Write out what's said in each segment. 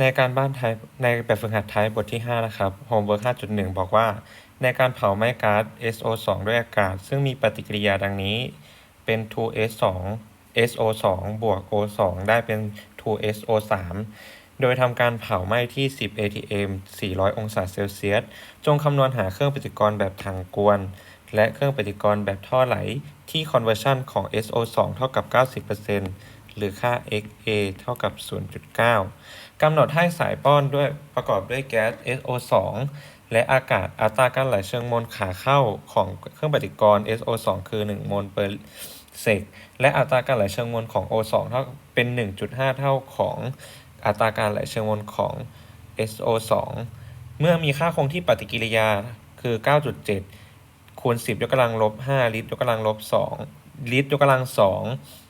ในการบ้านไทยในแบบฝึกหัดไทยบทที่ 5 นะครับ Homework 5.1 บอกว่า ในการเผาไหม้ก๊าซ SO2 ด้วยอากาศ ซึ่งมีปฏิกิริยาดังนี้ เป็น 2S2 SO2 บวก O2 ได้เป็น 2SO3 โดยทำการเผาไหม้ที่ 10 atm 400 องศาเซลเซียส จงคำนวณหาเครื่องปฏิกรณ์แบบถังกวน และเครื่องปฏิกรณ์แบบท่อไหล ที่ conversion ของ SO2 เท่ากับ 90% หรือค่า XA เท่ากับ 0.9 กำหนดให้สายป้อนด้วยประกอบด้วยแก๊ส SO2 และอากาศอัตราการไหลเชิงมวลขาเข้าของเครื่องปฏิกรณ์ SO2 คือ 1 โมลเปอร์เซก และอัตราการไหลเชิงมวลของ O2 เท่าเป็น 1.5 เท่าของอัตราการไหลเชิงมวลของ SO2 เมื่อมีค่าคงที่ปฏิกิริยาคือ 9.7 คูณ 10 ยกกำลังลบ 5 ลิตร ยกกำลังลบ 2 ลิตร ยกกำลัง 2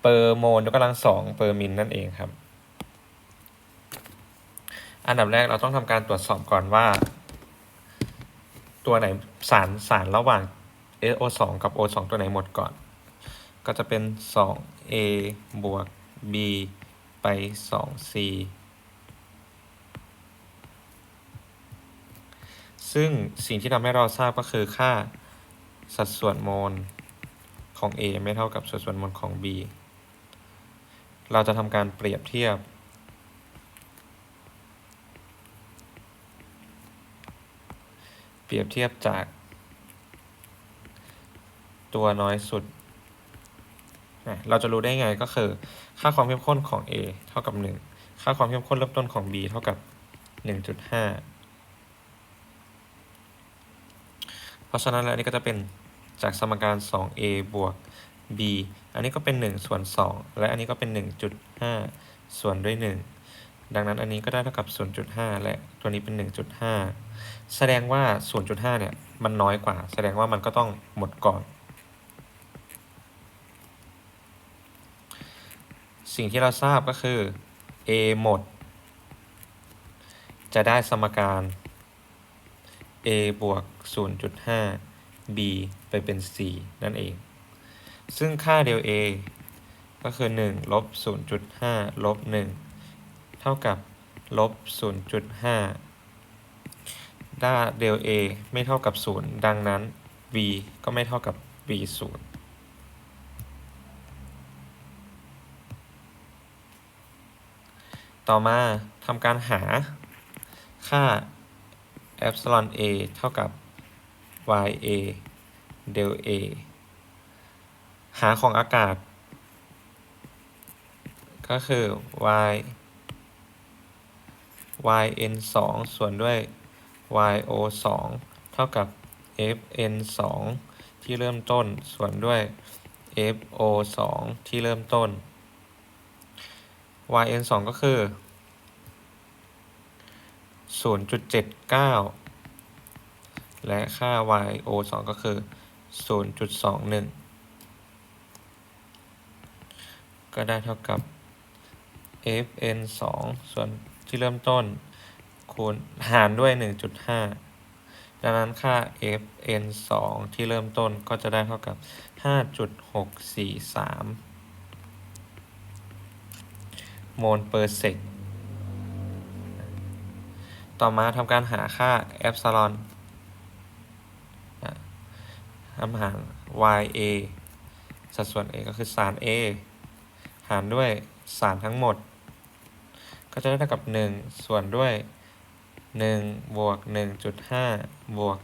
เปอร์โมลยกกำลัง2เปอร์มิลนั่นเองครับ อันดับแรกเราต้องทำการตรวจสอบก่อนว่า ตัวไหนสารสารระหว่าง SO2 กับ O2 ตัวไหนหมดก่อน ก็จะเป็น 2A บวก B ไป 2C ซึ่งสิ่งที่ทำให้เราทราบก็คือค่าสัดส่วนโมลของ A ไม่เท่ากับสัดส่วนโมลของ B เราจะทำการเปรียบเทียบ เปรียบเทียบจาก ตัวน้อยสุด เราจะรู้ได้ไงก็คือ ค่าความเข้มข้นของ A เท่ากับ 1 ค่าความเข้มข้นเริ่มต้นของ B เท่ากับ 1.5 เพราะฉะนั้นแล้วนนี้ก็จะเป็นจากสมการ 2a บวก b อันนี้ก็เป็น 1 ส่วน 2 และอันนี้ก็เป็น 1.5 ส่วนด้วย 1 ดังนั้นอันนี้ก็ได้เท่ากับ 0.5 และตัวนี้เป็น 1.5 แสดงว่า 0.5 เนี่ยมันน้อยกว่า แสดงว่ามันก็ต้องหมดก่อน สิ่งที่เราทราบก็คือ a หมด จะได้สมการ a บวก 0.5 b ไปเป็น4นั่นเอง ซึ่งค่าเดล a ก็คือ1ลบ0.5ลบ1เท่ากับลบ0.5ด้าเดล a ไม่เท่ากับ 0 ดังนั้น v ก็ไม่เท่ากับ v 0ต่อมาทำการหาค่า epsilon a เท่ากับ y a del a หาของอากาศ ก็คือ y y n 2ส่วนด้วย y o 2เท่ากับ f n 2ที่เริ่มต้น ส่วนด้วย f o 2ที่เริ่มต้น y n 2ก็คือ 0.79 และค่า y o 2ก็คือ 0.21 ก็ได้เท่ากับ f n 2 ส่วนที่เริ่มต้น คูณหารด้วย 1.5 ดังนั้นค่า f n 2 ที่เริ่มต้นก็จะได้เท่ากับ 5.643 โมลเปอร์เซกต่อมาทำการหาค่าเอฟซาลอนทำหาร ya สัดส่วน a ก็คือสาร a หารด้วยสารทั้งหมด ก็จะได้เท่ากับ 1 ส่วนด้วย 1 บวก 1.5 บวก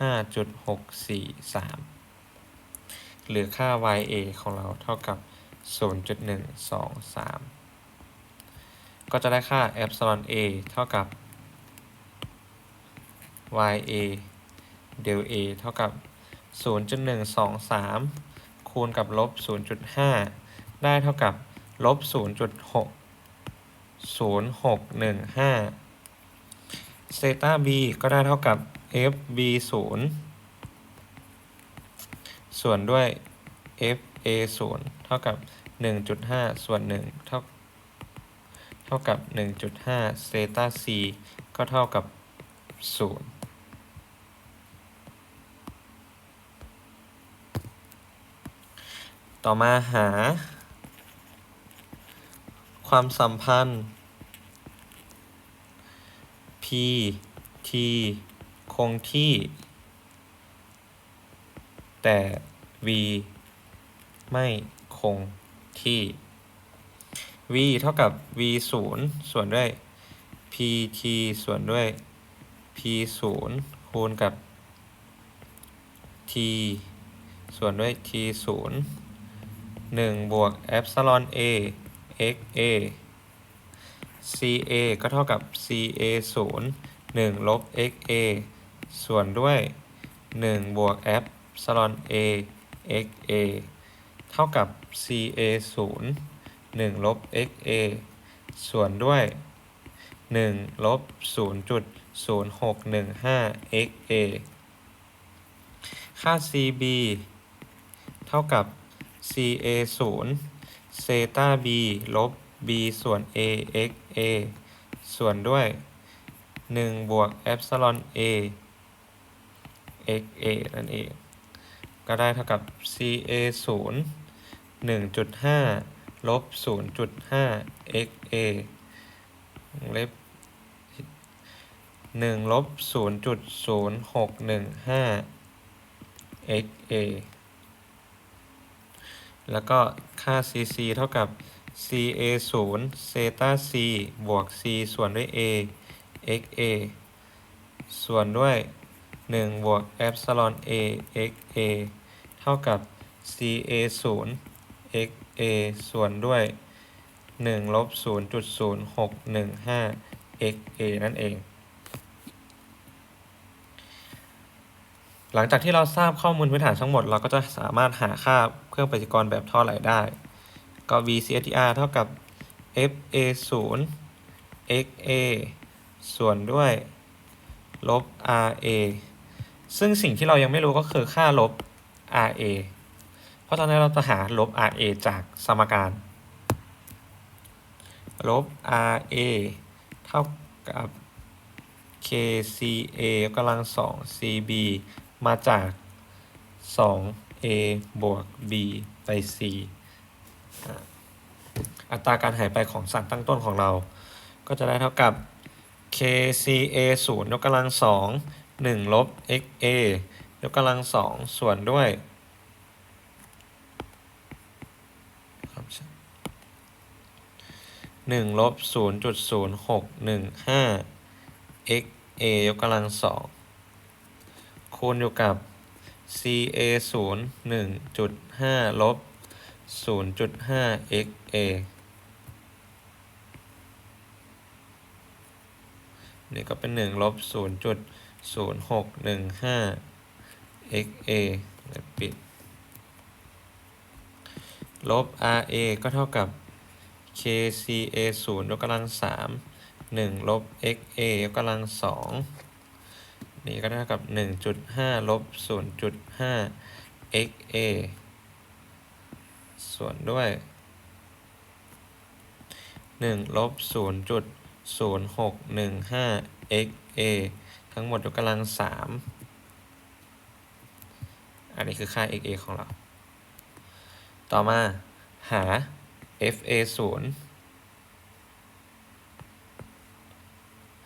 5.643 หรือค่า ya ของเราเท่ากับ 0.123 ก็จะได้ค่า epsilon a เท่ากับ ya del a เท่ากับ 0.123 คูณกับลบ 0.5 ได้เท่ากับลบ0.6 0615เซตา b ก็ได้เท่ากับ fb 0ส่วนด้วย fa 0เท่ากับ 1.5 ส่วน 1 เท่าเท่ากับ 1.5เซตา c ก็เท่ากับ 0ต่อมาหา ความสัมพันธ์ p t คงที่ แต่ v ไม่คงที่ v เท่ากับ v ศูนย์ส่วนด้วย p t ส่วนด้วย p ศูนย์คูณกับ t ส่วนด้วย t ศูนย์หนึ่งบวก epsilon a x a c a ก็เท่ากับ c a ศูนย์หนึ่งลบ x a ส่วนด้วยหนึ่งบวก epsilon a x a เท่ากับ c a ศูนย์หนึ่งลบ x a ส่วนด้วยหนึ่งลบศูนย์จุดศูนย์หกหนึ่งห้า x a ค่า c b เท่ากับ c a ศูนย์ เซตา b ลบ b ส่วน a x a ส่วนด้วยหนึ่งบวก epsilon a x a นั่นเอง ก็ได้เท่ากับ c a ศูนย์หนึ่งจุดห้าลบศูนย์จุดห้า x a เล็บหนึ่งลบศูนย์จุดศูนย์หกหนึ่งห้า x a แล้วก็ค่า cc เท่ากับ c a ศูนย์เซตา c บวก c ส่วนด้วย a x a ส่วนด้วย 1 บวก epsilon a x a เท่ากับ c a ศูนย์ x a ส่วนด้วย 1 ลบ 0.0615 x a นั่นเอง หลังจากที่เราทราบข้อมูลพื้นฐานทั้งหมด เราก็จะสามารถหาค่า เครื่องปฏิกรณ์แบบท่อไหลได้ ก็ vctr เท่ากับ f a 0 x a ส่วนด้วย ลบ r a ซึ่งสิ่งที่เรายังไม่รู้ก็คือค่าลบ r a เพราะตอนนี้เราจะหาลบ r a จากสมการ ลบ r a เท่ากับ k c a กำลังสอง c b มาจาก2 a บวก b ไป c อัตราการหายไปของสารตั้งต้นของเรา ก็จะได้เท่ากับ k c a 0ยกกำลังสอง1ลบ x a ยกกำลังสองส่วนด้วยหนึ่งลบศูนย์จุดศูนย์หกหนึ่งห้า x a ยกกำลังสองคูณอยู่กับ c a ศูนย์หนึ่งจุดห้าลบศูนย์จุดห้า x a นี่ก็เป็นหนึ่งลบศูนย์จุดศูนย์หกหนึ่งห้า x a ปิด ลบ r a ก็เท่ากับ k c a ศูนย์ยกกำลังสามหนึ่งลบ x a ยกกำลังสอง นี้ก็เท่ากับ 1.5 ลบ 0.5 xa ส่วนด้วย 1 ลบ 0.0615 xa ทั้งหมดยกกำลัง 3 อันนี้คือค่า xa ของเรา ต่อมาหา fa 0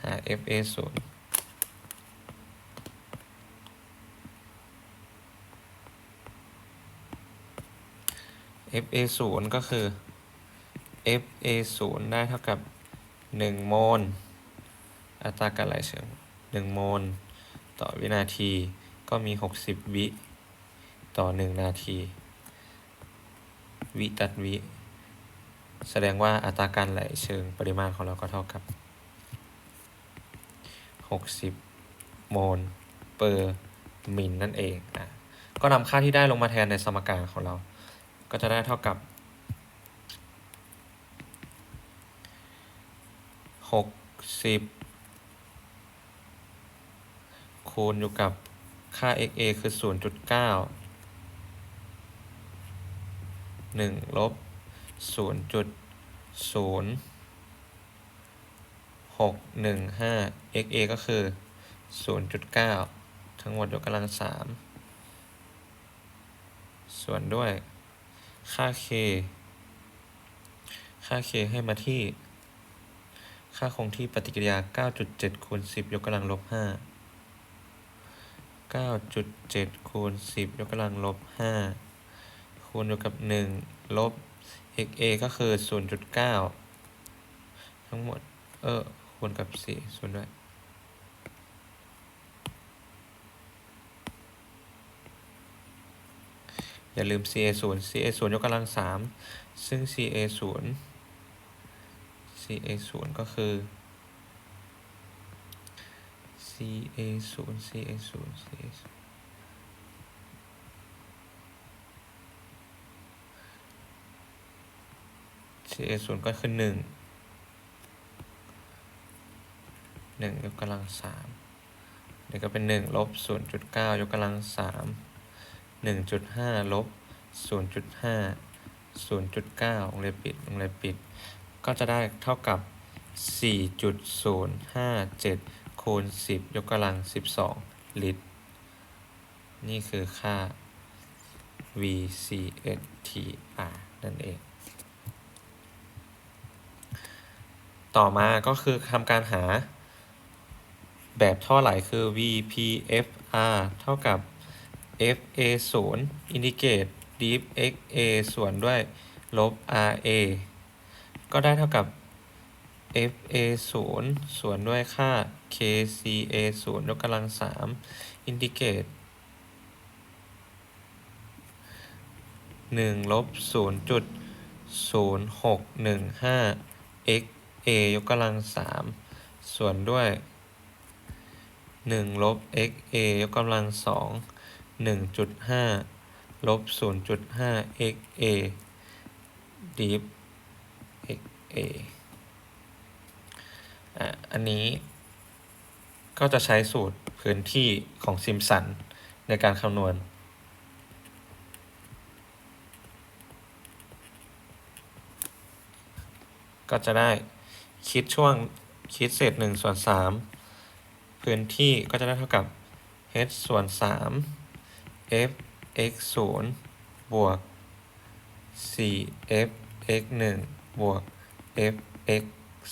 หา fa 0 Fa 0ก็คือ Fa 0ได้เท่ากับ 1 โมล อัตราการไหลเฉียง1โมล ต่อวินาทีก็มี 60 วิ ต่อ 1 นาที วิตัดวิ แสดงว่าอัตราการไหลเชิงปริมาณของเราก็เท่ากับ 60 โมล per min นั่นเองอะก็นำค่าที่ได้ลงมาแทนในสมการของเรา ก็จะได้เท่ากับหกสิบคูณอยู่กับค่า xa คือศูนย์จุดเก้าหนึ่งลบศูนย์จุดศูนย์หกหนึ่งห้า xa ก็คือศูนย์จุดเก้าทั้งหมดยกกำลังสามส่วนด้วย ค่า k ค่า k ให้มาที่ ค่าคงที่ปฏิกิริยา 9.7 คูณ 10 ยกกำลังลบ 5 9.7 คูณ 10 ยกกำลังลบ 5 คูณอยู่กับ 1 ลบ xa ก็คือ 0.9 ทั้งหมด เออ คูณกับ 4 ส่วนด้วย อย่าลืม ca 0 ca 0ยกกำลัง3ซึ่ง ca 0 ca 0ก็คือ ca 0 ca 0 ca 0 ca 0ก็คือหนึ่งหนึ่งยกกำลังสามนี่ก็เป็นหนึ่งลบศูนย์จุดเก้ายกกำลังสาม หนึ่งจุดห้าลบศูนย์จุดห้าศูนย์จุดเก้าวงเล็บปิดวงเล็บปิด ก็จะได้เท่ากับสี่จุดศูนย์ห้าเจ็ดคูณสิบยกกำลังสิบสองลิตร นี่คือค่า VCSTR นั่นเอง ต่อมาก็คือทำการหา แบบท่อไหลคือ VPFR เท่ากับ FA 0 indicate deep XA ส่วนด้วยลบ RA ก็ได้เท่ากับ FA 0ส่วนด้วยค่า KCA 0ยกกำลัง3 indicate 1ลบ0.0615 x a ยกกำลัง3ส่วนด้วย1ลบ x a ยกกำลัง2 1.5ลบ0.5 x a deep x a อะอันนี้ก็จะใช้สูตรพื้นที่ของซิมสันในการคำนวณ ก็จะได้คิดช่วงคิดเศษหนึ่งส่วนสามพื้นที่ก็จะได้เท่ากับ h ส่วนสาม f x ศูนย์บวกสี่ f x หนึ่งบวก f x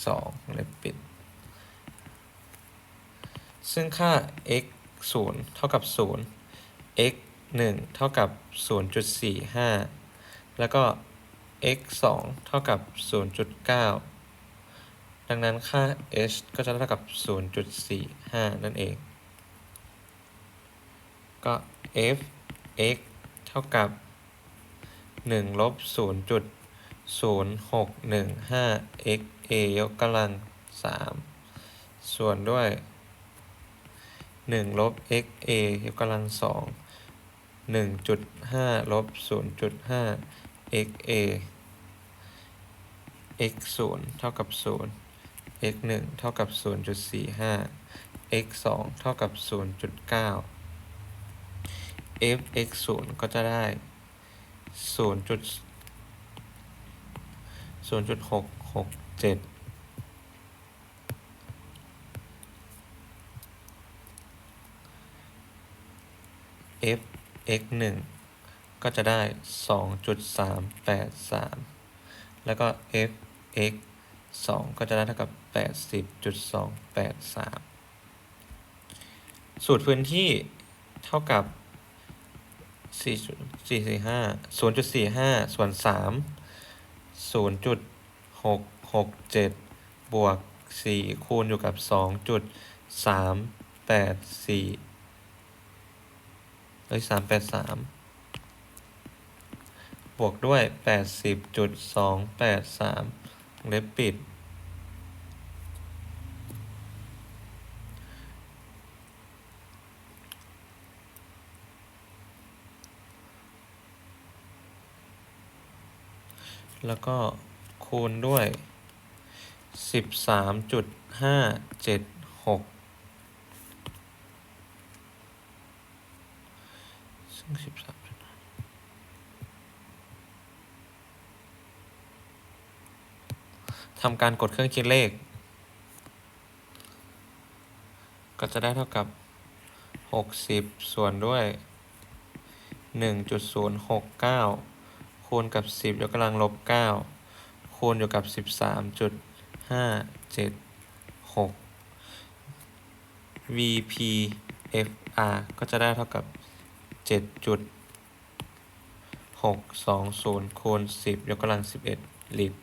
สองเลยปิด ซึ่งค่า x ศูนย์เท่ากับศูนย์ x หนึ่งเท่ากับศูนย์จุดสี่ห้าแล้วก็ x 2เท่ากับ 0.9 ดังนั้นค่า h ก็จะเท่ากับ 0.45 นั่นเอง ก็ f x เท่ากับ 1 ลบ 0.0615 x a ยกกำลัง 3 ส่วนด้วย 1 ลบ x a ยกกำลัง 2 1.5 ลบ 0.5 x a x 0 เท่ากับ 0 x 1 เท่ากับ 0.45 x 2 เท่ากับ 0.9 f x 0ก็จะได้ 0. 0.667 f x 1ก็จะได้ 2.383 แล้วก็ f x 2 ก็จะได้เท่ากับ 80.283 สูตรพื้นที่เท่ากับ 4.445 0.45ส่วน3 0.667บวก4คูณอยู่กับ2.384เอ้ย383บวกด้วย80.283เล็บปิด แล้วก็คูณด้วย 13.576 ซึ่ง 13ทำการกดเครื่องคิดเลข ก็จะได้เท่ากับ 60 ส่วนด้วย 1.069 คูณกับ 10 ยกกำลังลบ 9 คูณอยู่กับ 13.57หก VPFR ก็จะได้เท่ากับเจ็ดจุดหกสองศูนย์คูณสิบยกกำลังสิบเอ็ดลิตร